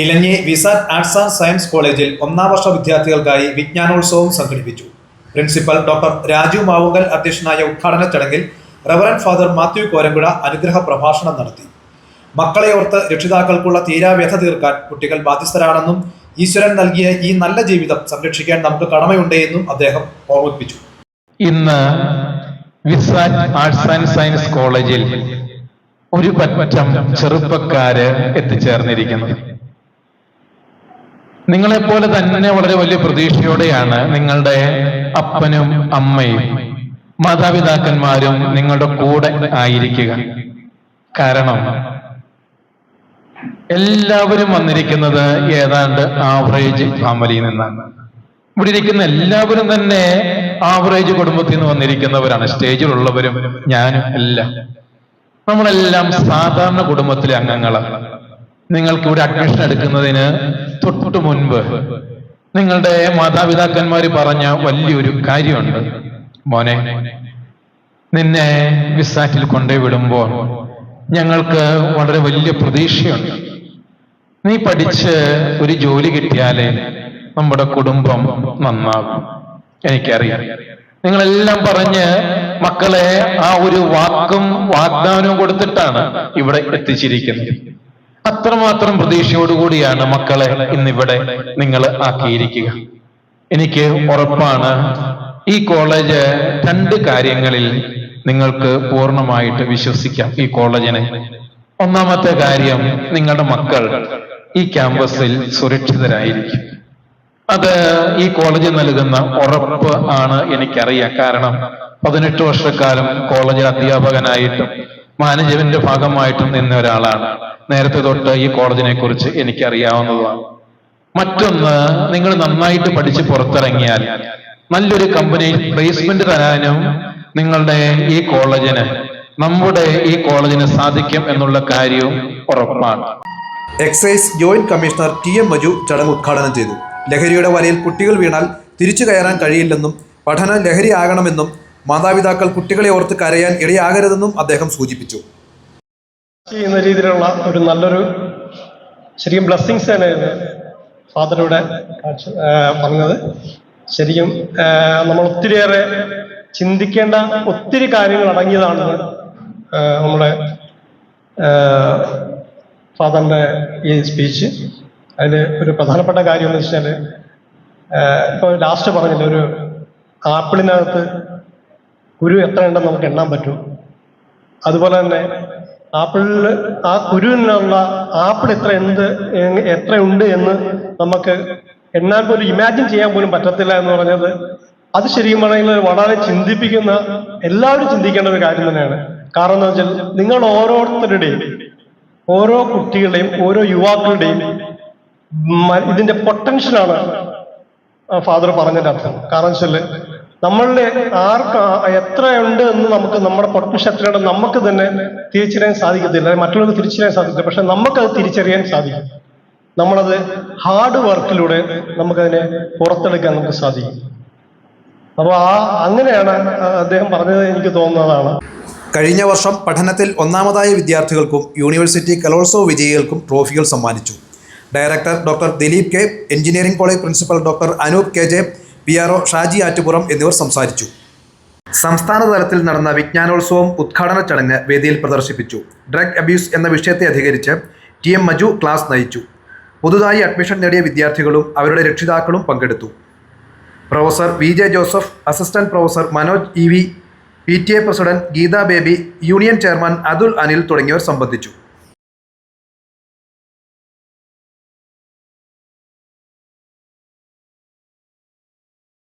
Elanji VISAT arts and science കോളേജിൽ ഒന്നാം വർഷ വിദ്യാർത്ഥികൾക്കായി വിജ്ഞാനോത്സവം സംഘടിപ്പിച്ചു. പ്രിൻസിപ്പൽ ഡോക്ടർ രാജു മാവുങ്കൽ അധ്യക്ഷനായ ഉദ്ഘാടന ചടങ്ങിൽ റവറൻ ഫാദർ മാത്യു കോരമ്പുഴ അനുഗ്രഹ പ്രഭാഷണം നടത്തി. മക്കളെ ഓർത്ത് രക്ഷിതാക്കൾക്കുള്ള തീരാവ്യഥ തീർക്കാൻ കുട്ടികൾ ബാധ്യസ്ഥരാണെന്നും ഈശ്വരൻ നൽകിയ ഈ നല്ല ജീവിതം സംരക്ഷിക്കാൻ നമുക്ക് കടമയുണ്ട് എന്നും അദ്ദേഹം ഓർമ്മിപ്പിച്ചു. ഇന്ന് ആർട്സ് ആൻഡ് സയൻസ് കോളേജിൽ ഒരു പറ്റം ചെറുപ്പക്കാര് എത്തിച്ചേർന്നിരിക്കുന്നത് നിങ്ങളെപ്പോലെ തന്നെ വളരെ വലിയ പ്രതീക്ഷയോടെയാണ് നിങ്ങളുടെ അപ്പനും അമ്മയും മാതാപിതാക്കന്മാരും നിങ്ങളുടെ കൂടെ ആയിരിക്കുക. കാരണം എല്ലാവരും വന്നിരിക്കുന്നത് ഏതാണ്ട് ആവറേജ് ഫാമിലിയിൽ നിന്നാണ്. ഇവിടെ ഇരിക്കുന്ന എല്ലാവരും തന്നെ ആവറേജ് കുടുംബത്തിൽ നിന്ന് വന്നിരിക്കുന്നവരാണ്. സ്റ്റേജിലുള്ളവരും ഞാനും എല്ലാം. നമ്മളെല്ലാം സാധാരണ കുടുംബത്തിലെ അംഗങ്ങളാണ്. നിങ്ങൾക്ക് ഇവിടെ അഡ്മിഷൻ എടുക്കുന്നതിന് തൊട്ടു മുൻപ് നിങ്ങളുടെ മാതാപിതാക്കന്മാർ പറഞ്ഞ വലിയൊരു കാര്യമുണ്ട്. മോനെ നിന്നെ വിസാറ്റിൽ കൊണ്ടേ വിടുമ്പോൾ ഞങ്ങൾക്ക് വളരെ വലിയ പ്രതീക്ഷയുണ്ട്. നീ പഠിച്ച് ഒരു ജോലി കിട്ടിയാലേ നമ്മുടെ കുടുംബം നന്നാകും. എനിക്കറിയാം. നിങ്ങളെല്ലാം പറഞ്ഞ് മക്കളെ ആ ഒരു വാക്കും വാഗ്ദാനവും കൊടുത്തിട്ടാണ് ഇവിടെ എത്തിച്ചിരിക്കുന്നത്. അത്രമാത്രം പ്രതീക്ഷയോടുകൂടിയാണ് മക്കളെ ഇന്നിവിടെ നിങ്ങൾ ആക്കിയിരിക്കുക. എനിക്ക് ഉറപ്പാണ് ഈ കോളേജ് രണ്ട് കാര്യങ്ങളിൽ നിങ്ങൾക്ക് പൂർണമായിട്ട് വിശ്വസിക്കാം ഈ കോളേജിനെ. ഒന്നാമത്തെ കാര്യം നിങ്ങളുടെ മക്കൾ ഈ ക്യാമ്പസിൽ സുരക്ഷിതരായിരിക്കും. അത് ഈ കോളേജ് നൽകുന്ന ഉറപ്പ് ആണ് എനിക്കറിയാം. കാരണം പതിനെട്ട് വർഷക്കാലം കോളേജിൽ അധ്യാപകനായിട്ടും മാനേജ്മെന്റ് ഭാഗമായിട്ടും നിന്ന ഒരാളാണ്. നേരത്തെ തൊട്ട് ഈ കോളേജിനെ കുറിച്ച് എനിക്കറിയാവുന്നതാണ്. മറ്റൊന്ന് നിങ്ങൾ നന്നായിട്ട് പഠിച്ച് പുറത്തിറങ്ങിയാൽ നല്ലൊരു കമ്പനിയിൽ പ്ലേസ്മെന്റ് തരാനും നിങ്ങളുടെ ഈ കോളേജിന് നമ്മുടെ ഈ കോളേജിന് സാധിക്കും എന്നുള്ള കാര്യവും ഉറപ്പാണ്. Excise joint commissioner T M Maju ചടങ്ങ് ഉദ്ഘാടനം ചെയ്തു. ലഹരിയുടെ വലയിൽ കുട്ടികൾ വീണാൽ തിരിച്ചു കയറാൻ കഴിയില്ലെന്നും പഠനം ലഹരിയാകണമെന്നും മാതാപിതാക്കൾ കുട്ടികളെ ഓർത്ത് കരയാൻ ഇടയാകരുതെന്നും അദ്ദേഹം സൂചിപ്പിച്ചു. ചെയ്യുന്ന രീതിയിലുള്ള ഒരു നല്ലൊരു ശരിക്കും ബ്ലെസ്സിങ്സ് തന്നെയായിരുന്നു ഫാദറിവിടെ പറഞ്ഞത്. ശരിക്കും നമ്മൾ ഒത്തിരിയേറെ ചിന്തിക്കേണ്ട ഒത്തിരി കാര്യങ്ങൾ അടങ്ങിയതാണ് നമ്മുടെ ഫാദറിന്റെ ഈ സ്പീച്ച് അതിൽ ഒരു പ്രധാനപ്പെട്ട കാര്യം എന്ന് വെച്ചാൽ ഇപ്പോൾ ലാസ്റ്റ് പറഞ്ഞില്ല ഒരു ആപ്പിളിനകത്ത് കുരു എത്ര ഉണ്ടെന്ന് നമുക്ക് എണ്ണാൻ പറ്റും. അതുപോലെ തന്നെ ആപ്പിളിൽ ആ കുരുവിനുള്ള ആപ്പിൾ എത്ര ഉണ്ട് എത്ര ഉണ്ട് എന്ന് നമുക്ക് എണ്ണാൻ പോലും ഇമാജിൻ ചെയ്യാൻ പോലും പറ്റത്തില്ല എന്ന് പറഞ്ഞത് അത് ശരിക്കും പറഞ്ഞാൽ വളരെ ചിന്തിപ്പിക്കുന്ന എല്ലാവരും ചിന്തിക്കേണ്ട ഒരു കാര്യം തന്നെയാണ്. കാരണം എന്താ വെച്ചാൽ നിങ്ങൾ ഓരോരുത്തരുടെയും ഓരോ കുട്ടികളുടെയും ഓരോ യുവാക്കളുടെയും ഇതിന്റെ പൊട്ടൻഷ്യലാണ് ഫാദർ പറഞ്ഞതിന്റെ അർത്ഥം. കാരണം വെച്ചാൽ നമ്മളുടെ ആർക്ക് എത്രയുണ്ട് എന്ന് നമുക്ക് നമ്മുടെ പൊട്ടൻഷ്യൽ നമുക്ക് തന്നെ തിരിച്ചറിയാൻ സാധിക്കത്തില്ല. മറ്റുള്ളവർക്ക് തിരിച്ചറിയാൻ സാധിക്കില്ല പക്ഷെ നമുക്കത് തിരിച്ചറിയാൻ സാധിക്കും. നമ്മളത് ഹാർഡ് വർക്കിലൂടെ നമുക്കതിനെ പുറത്തെടുക്കാൻ നമുക്ക് സാധിക്കും. അപ്പോൾ ആ അങ്ങനെയാണ് അദ്ദേഹം പറഞ്ഞത് എനിക്ക് തോന്നുന്നതാണ്. കഴിഞ്ഞ വർഷം പഠനത്തിൽ ഒന്നാമതായ വിദ്യാർത്ഥികൾക്കും യൂണിവേഴ്സിറ്റി കലോത്സവ വിജയികൾക്കും ട്രോഫികൾ സമ്മാനിച്ചു. Director doctor Dileep K engineering college principal doctor Anoop K J P R O Shaji Attupuram എന്നിവർ സംസാരിച്ചു. സംസ്ഥാന തലത്തിൽ നടന്ന വിജ്ഞാനോത്സവം ഉദ്ഘാടന ചടങ്ങ് വേദിയിൽ പ്രദർശിപ്പിച്ചു. ഡ്രഗ് അബ്യൂസ് എന്ന വിഷയത്തെ അധികരിച്ച് ടി എം മജു ക്ലാസ് നയിച്ചു. പുതുതായി അഡ്മിഷൻ നേടിയ വിദ്യാർത്ഥികളും അവരുടെ രക്ഷിതാക്കളും പങ്കെടുത്തു. Professor V J Joseph assistant professor Manoj E V P T A president Geetha Baby union chairman Athul Anil തുടങ്ങിയവർ സംബന്ധിച്ചു.